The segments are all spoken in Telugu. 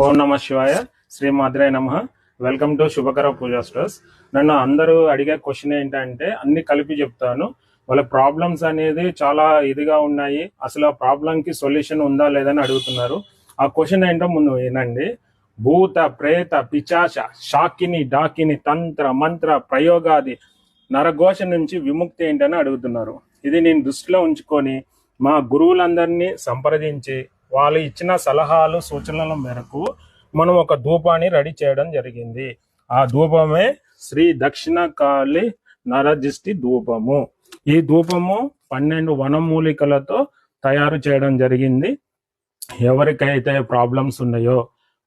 ఓం నమ శివాయ. శ్రీ మాద్రే నమ. Welcome to Shubhakara Puja stores నన్ను అందరూ అడిగే క్వశ్చన్ ఏంటంటే అన్ని కలిపి చెప్తాను. వాళ్ళ ప్రాబ్లమ్స్ అనేది చాలా ఇదిగా ఉన్నాయి. అసలు ఆ ప్రాబ్లం కి సొల్యూషన్ ఉందా లేదని అడుగుతున్నారు. ఆ క్వశ్చన్ ఏంటో ముందు వినండి. భూత ప్రేత పిచాచ షాకిని డాకిని తంత్ర మంత్ర ప్రయోగాది నరఘోష నుంచి విముక్తి ఏంటని అడుగుతున్నారు. ఇది నేను దృష్టిలో ఉంచుకొని మా గురువులందరినీ సంప్రదించి వాళ్ళు ఇచ్చిన సలహాలు సూచనల మేరకు మనం ఒక ధూపాన్ని రెడీ చేయడం జరిగింది. ఆ ధూపమే శ్రీ దక్షిణకాళి నరజిష్టి ధూపము. ఈ ధూపము పన్నెండు వనమూలికలతో తయారు చేయడం జరిగింది. ఎవరికైతే ప్రాబ్లమ్స్ ఉన్నాయో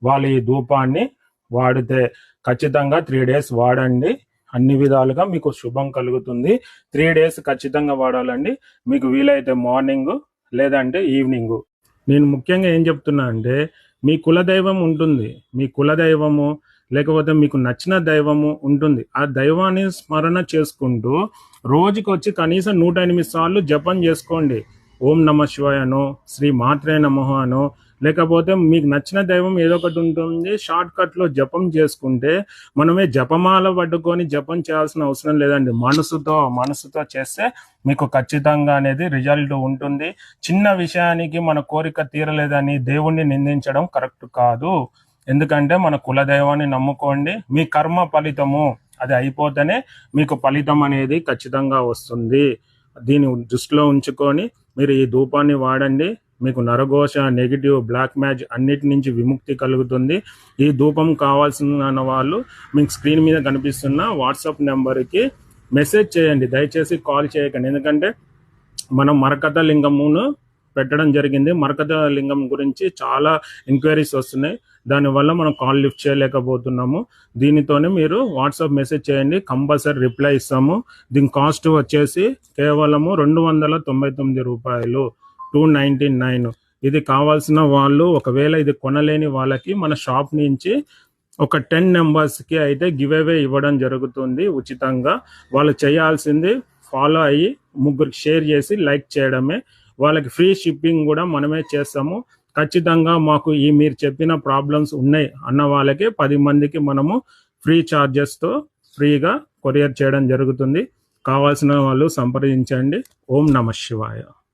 వాళ్ళు ఈ ధూపాన్ని వాడితే ఖచ్చితంగా త్రీ డేస్ వాడండి. అన్ని విధాలుగా మీకు శుభం కలుగుతుంది. త్రీ డేస్ ఖచ్చితంగా వాడాలండి. మీకు వీలైతే మార్నింగ్ లేదంటే ఈవినింగ్. నేను ముఖ్యంగా ఏం చెప్తున్నా అంటే మీ కులదైవం ఉంటుంది. మీ కులదైవము లేకపోతే మీకు నచ్చిన దైవము ఉంటుంది. ఆ దైవాన్ని స్మరణ చేసుకుంటూ రోజుకి వచ్చి కనీసం నూట ఎనిమిది సార్లు జపం చేసుకోండి. ఓం నమ శివాయనో శ్రీ మాత్రే నమో అనో లేకపోతే మీకు నచ్చిన దైవం ఏదో ఒకటి ఉంటుంది షార్ట్ కట్లో జపం చేసుకుంటే మనమే జపమాల పట్టుకొని జపం చేయాల్సిన అవసరం లేదండి. మనసుతో మనసుతో చేస్తే మీకు ఖచ్చితంగా అనేది రిజల్ట్ ఉంటుంది. చిన్న విషయానికి మన కోరిక తీరలేదని దేవుణ్ణి నిందించడం కరెక్ట్ కాదు. ఎందుకంటే మన కులదైవాన్ని నమ్ముకోండి. మీ కర్మ ఫలితము అది అయిపోతేనే మీకు ఫలితం అనేది ఖచ్చితంగా వస్తుంది. దీన్ని దృష్టిలో ఉంచుకొని మీరు ఈ ధూపాన్ని వాడండి. మీకు నరఘోష నెగిటివ్ బ్లాక్ మ్యాచ్ అన్నిటి నుంచి విముక్తి కలుగుతుంది. ఈ ధూపం కావాల్సిన వాళ్ళు మీకు స్క్రీన్ మీద కనిపిస్తున్న వాట్సాప్ నెంబర్కి మెసేజ్ చేయండి. దయచేసి కాల్ చేయకండి. ఎందుకంటే మనం మరకత లింగమును పెట్టడం జరిగింది. మరకత లింగం గురించి చాలా ఎంక్వైరీస్ వస్తున్నాయి. దానివల్ల మనం కాల్ లిఫ్ట్ చేయలేకపోతున్నాము. దీనితోనే మీరు వాట్సాప్ మెసేజ్ చేయండి. కంపల్సరీ రిప్లై ఇస్తాము. దీని కాస్ట్ వచ్చేసి కేవలము రెండు వందల తొంభై తొమ్మిది రూపాయలు. Two ninety nine. ఇది కావాల్సిన వాళ్ళు ఒకవేళ ఇది కొనలేని వాళ్ళకి మన షాప్ నుంచి ఒక టెన్ నెంబర్స్కి అయితే గివ్ అవే ఇవ్వడం జరుగుతుంది ఉచితంగా. వాళ్ళు చేయాల్సింది ఫాలో అయ్యి ముగ్గురికి షేర్ చేసి లైక్ చేయడమే. వాళ్ళకి ఫ్రీ షిప్పింగ్ కూడా మనమే చేస్తాము. ఖచ్చితంగా మాకు ఈ మీరు చెప్పిన ప్రాబ్లమ్స్ ఉన్నాయి అన్న వాళ్ళకి పది మందికి మనము ఫ్రీ తో ఫ్రీగా కొరియర్ చేయడం జరుగుతుంది. కావాల్సిన వాళ్ళు సంప్రదించండి. ఓం నమ శివాయ.